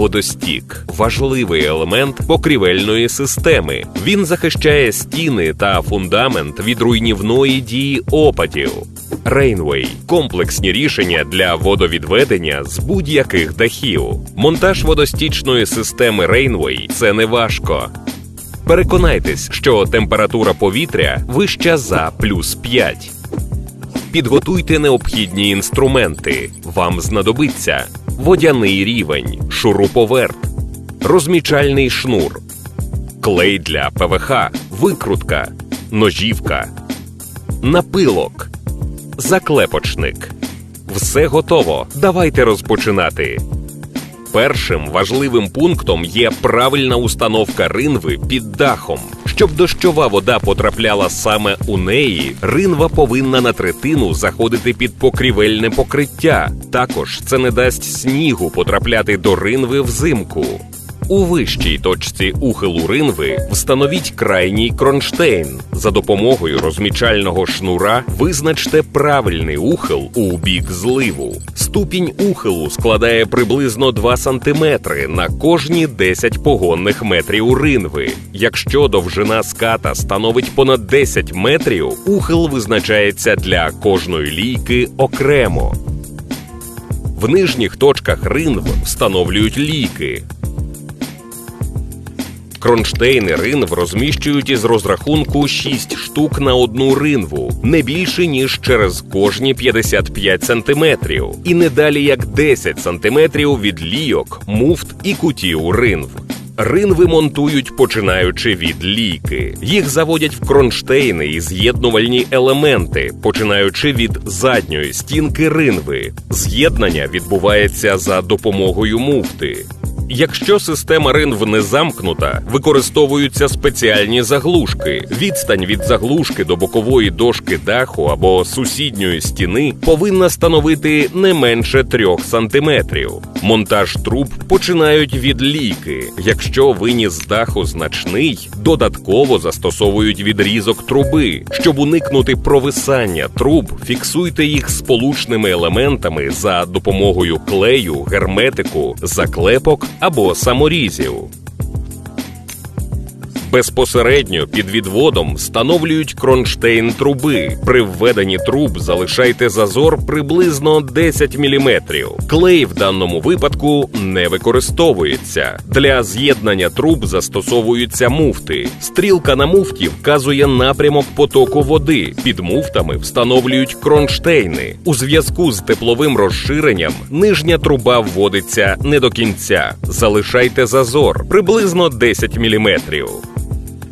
Водостік важливий елемент покрівельної системи. Він захищає стіни та фундамент від руйнівної дії опадів. Рейнвей комплексні рішення для водовідведення з будь-яких дахів. Монтаж водостічної системи Рейнвей це не важко. Переконайтесь, що температура повітря вища за плюс 5. Підготуйте необхідні інструменти. Вам знадобиться водяний рівень, шуруповерт, розмічальний шнур, клей для ПВХ, викрутка, ножівка, напилок, заклепочник. Все готово. Давайте розпочинати. Першим важливим пунктом є правильна установка ринви під дахом. Щоб дощова вода потрапляла саме у неї, ринва повинна на третину заходити під покрівельне покриття. Також це не дасть снігу потрапляти до ринви взимку. У вищій точці ухилу ринви встановіть крайній кронштейн. За допомогою розмічального шнура визначте правильний ухил у бік зливу. Ступінь ухилу складає приблизно 2 см на кожні 10 погонних метрів ринви. Якщо довжина ската становить понад 10 метрів, ухил визначається для кожної лійки окремо. В нижніх точках ринв встановлюють лійки. Кронштейни ринв розміщують із розрахунку 6 штук на одну ринву, не більше ніж через кожні 55 сантиметрів, і не далі як 10 сантиметрів від лійок, муфт і кутів ринв. Ринви монтують починаючи від лійки. Їх заводять в кронштейни і з'єднувальні елементи, починаючи від задньої стінки ринви. З'єднання відбувається за допомогою муфти. Якщо система ринв не замкнута, використовуються спеціальні заглушки. Відстань від заглушки до бокової дошки даху або сусідньої стіни повинна становити не менше 3 сантиметрів. Монтаж труб починають від лійки. Якщо виніс даху значний, додатково застосовують відрізок труби. Щоб уникнути провисання труб, фіксуйте їх сполучними елементами за допомогою клею, герметику, заклепок або саморізів. Безпосередньо під відводом встановлюють кронштейн труби. При введенні труб залишайте зазор приблизно 10 мм. Клей в даному випадку не використовується. Для з'єднання труб застосовуються муфти. Стрілка на муфті вказує напрямок потоку води. Під муфтами встановлюють кронштейни. У зв'язку з тепловим розширенням нижня труба вводиться не до кінця. Залишайте зазор приблизно 10 мм.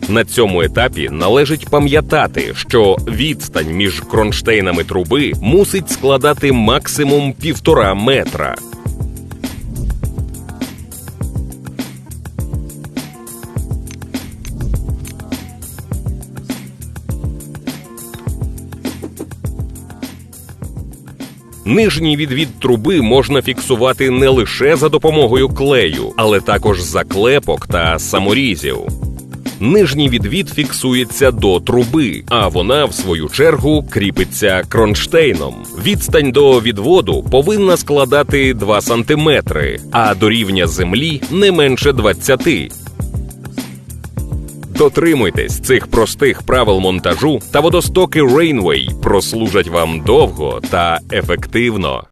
На цьому етапі належить пам'ятати, що відстань між кронштейнами труби мусить складати максимум півтора метра. Нижній відвід труби можна фіксувати не лише за допомогою клею, але також заклепок та саморізів. Нижній відвід фіксується до труби, а вона, в свою чергу, кріпиться кронштейном. Відстань до відводу повинна складати 2 см, а до рівня землі не менше 20 Дотримуйтесь цих простих правил монтажу, та водостоки Rainway прослужать вам довго та ефективно.